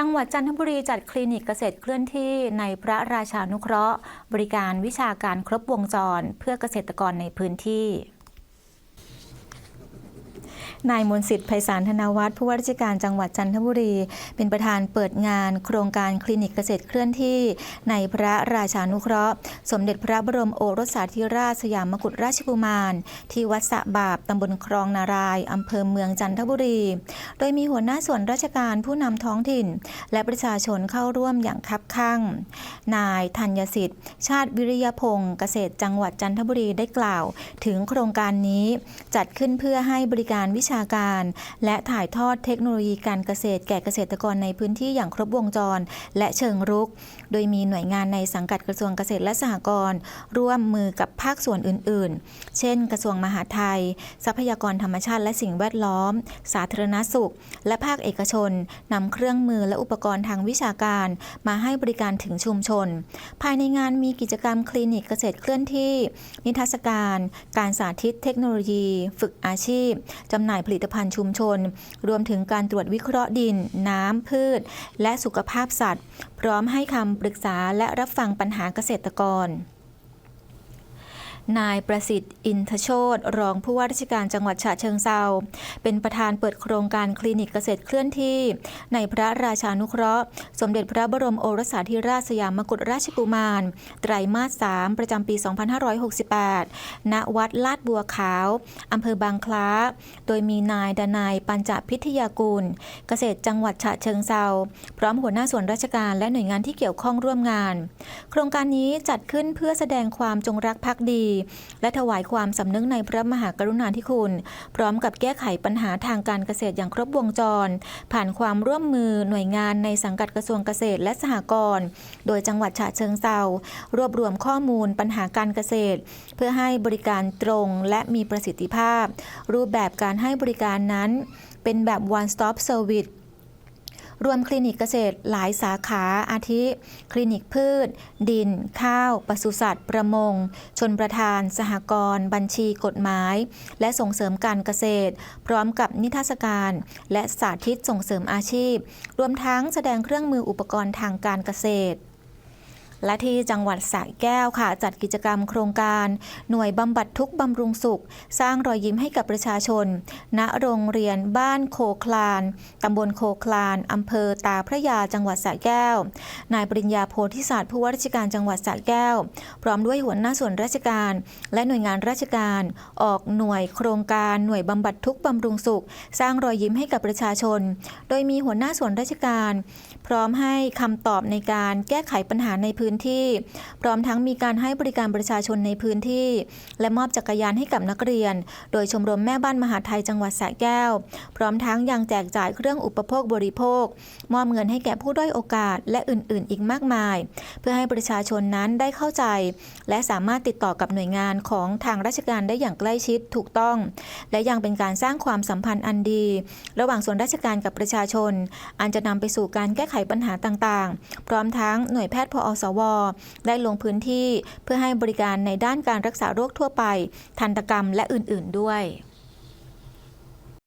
จังหวัดจันทบุรีจัดคลินิกเกษตรเคลื่อนที่ในพระราชานุเคราะห์ บริการวิชาการครบวงจรเพื่อเกษตรกรในพื้นที่ นายมนสิทธิ์ไพศาลธนวัฒน์ผู้ว่าราชการจังหวัดจันทบุรี เป็นประธานเปิดงาน โครงการคลินิกเกษตรเคลื่อนที่ ในพระราชานุเคราะห์ สมเด็จพระบรมโอรสสาธิราชสยามกุฎราชกุมาร ที่วัดสะบาบตำบลคลองนารายอำเภอเมืองจันทบุรี โดยมีหัวหน้าส่วนราชการผู้นำท้องถิ่น และประชาชนเข้าร่วมอย่างคับข้างนายธัญสิทธิ์ ชาติวิริยพงศ์เกษตรจังหวัดจันทบุรีได้กล่าว ถึงโครงการนี้จัดขึ้นเพื่อให้บริการวิชาการ และถ่ายทอดเทคโนโลยีการเกษตรแก่เกษตรกรในพื้นที่อย่างครบวงจร และเชิงรุก โดยมีหน่วยงานในสังกัดกระทรวงเกษตรและสหกรณ์ร่วมมือกับภาคส่วนอื่น ๆ เช่น กระทรวงมหาดไทย ทรัพยากรธรรมชาติและสิ่งแวดล้อม สาธารณสุข และภาคเอกชนนำเครื่องมือและอุปกรณ์ทางวิชาการมาให้บริการถึงชุมชน ภายในงานมีกิจกรรมคลินิกเกษตรเคลื่อนที่ นิทรรศการ การสาธิตเทคโนโลยี ฝึกอาชีพจำหน่ายผลิตภัณฑ์ชุมชน รวมถึงการตรวจวิเคราะห์ดิน น้ำพืช และสุขภาพสัตว์ พร้อมให้คำปรึกษาและรับฟังปัญหาเกษตรกร นายประสิทธิ์อินทโชตรองผู้ว่าราชการจังหวัดฉะเชิงเซาเป็นประธานเปิดโครงการคลินิกเกษตรเคลื่อนที่ ในพระราชานุเคราะห์ สมเด็จพระบรมโอรสาธิราชสยามกุฎราชกุมาร ไตรมาส 3 ประจำปี 2568 ณ วัดลาดบัวขาว อำเภอบางคล้า โดยมีนายดนายปัญจพิทยากูลเกษตรจังหวัดฉะเชิงเซาพร้อมหัวหน้าส่วนราชการและหน่วยงานที่เกี่ยวข้องร่วมงาน โครงการนี้จัดขึ้นเพื่อแสดงความจงรักภักดีและถวายความสำนึกในพระมหากรุณาธิคุณ พร้อมกับแก้ไขปัญหาทางการเกษตรอย่างครบวงจร ผ่านความร่วมมือหน่วยงานในสังกัดกระทรวงเกษตรและสหกรณ์โดยจังหวัดฉะเชิงเซารวบรวมข้อมูลปัญหาการเกษตร เพื่อให้บริการตรงและมีประสิทธิภาพ รูปแบบการให้บริการนั้น เป็นแบบ one stop service รวมคลินิกเกษตรหลายสาขาอาทิ คลินิกพืช ดิน ข้าว ปศุสัตว์ ประมง ชนประธาน สหกรณ์ บัญชีกฎหมาย และส่งเสริมการเกษตร พร้อมกับนิทรรศการ และสาธิตส่งเสริมอาชีพ รวมทั้งแสดงเครื่องมืออุปกรณ์ทางการเกษตร และที่จังหวัดสระแก้วค่ะ จัดกิจกรรมโครงการ หน่วยบำบัดทุกบำรุงสุข สร้างรอยยิ้มให้กับประชาชน ณโรงเรียนบ้านโคคลานตำบลโคคลานอำเภอตาพระยาจังหวัดสระแก้ว นายปริญญาโพธิศาสตร์ผู้ว่าราชการจังหวัดสระแก้ว พร้อมด้วยหัวหน้าส่วนราชการ และหน่วยงานราชการ ออกหน่วยโครงการหน่วยบำบัดทุกบำรุงสุข สร้างรอยยิ้มให้กับประชาชน โดยมีหัวหน้าส่วนราชการ พร้อมให้คำตอบในการแก้ไขปัญหาในพื้นที่ พร้อมทั้งมีการให้บริการประชาชนในพื้นที่ และมอบจักรยานให้กับนักเรียน โดยชมรมแม่บ้านมหาไทยจังหวัดสระแก้ว พร้อมทั้งยังแจกจ่ายเครื่องอุปโภคบริโภค มอบเงินให้แก่ผู้ด้อยโอกาสและอื่น ๆ อีกมากมาย เพื่อให้ประชาชนนั้นได้เข้าใจ และสามารถติดต่อกับหน่วยงานของทางราชการได้อย่างใกล้ชิดถูกต้อง และยังเป็นการสร้างความสัมพันธ์อันดี ระหว่างส่วนราชการกับประชาชน อันจะนำไปสู่การแก้ไขปัญหาต่าง ๆ พร้อมทั้งหน่วยแพทย์พอสวว ได้ลงพื้นที่เพื่อให้บริการในด้านการรักษาโรคทั่วไป ทันตกรรมและอื่น ๆ ด้วย